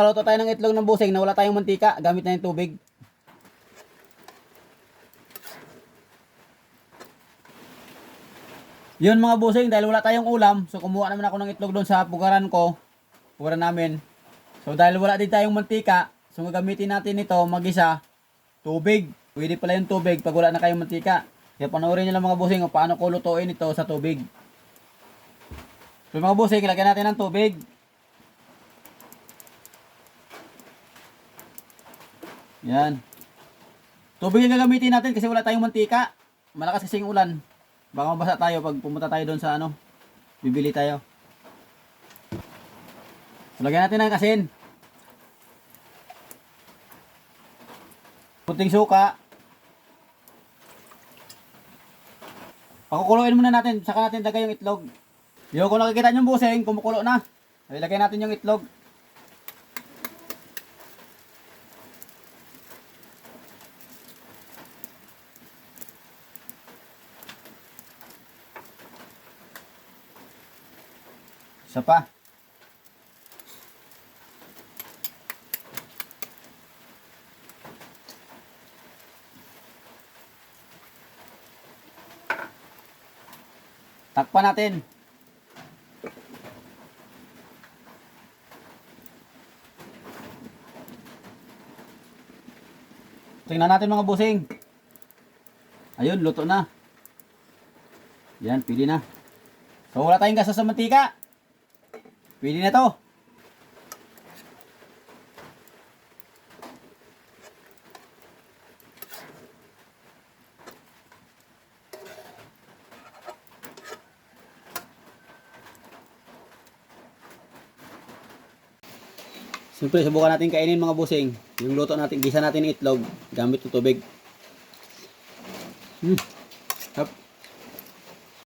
Kaluto tayo ng itlog ng busing na wala tayong mantika. Gamit na yung tubig. Yun mga busing, dahil wala tayong ulam, so kumuha naman ako ng itlog doon sa pugaran ko. Pugaran namin. So dahil wala din tayong mantika, so gagamitin natin ito magisa tubig. Pwede pala yung tubig pag wala na kayong mantika. Kaya panoorin nyo lang mga busing kung paano ko lutuin ito sa tubig. So mga busing, ilagyan natin ng tubig. Yan. Tubig yung gagamitin natin kasi wala tayong mantika. Malakas kasing ulan. Baka mabasa tayo pag pumunta tayo doon sa ano. Bibili tayo. Lagyan natin ng asin. Puting suka. Pakukuluin muna natin, saka natin lagay yung itlog. Yung kung nakikita nyo yung buseng, kumukulo na. Ilagay natin yung itlog. Isa pa. Takpan natin. Tingnan natin mga busing. Ayun, luto na. Yan, pili na. So wala tayong gasa sa mantika. Pwede na to. Siyempre, subukan natin kainin mga busing. Yung luto natin, gisa natin itlog gamit ng tubig. Hmm. Hap.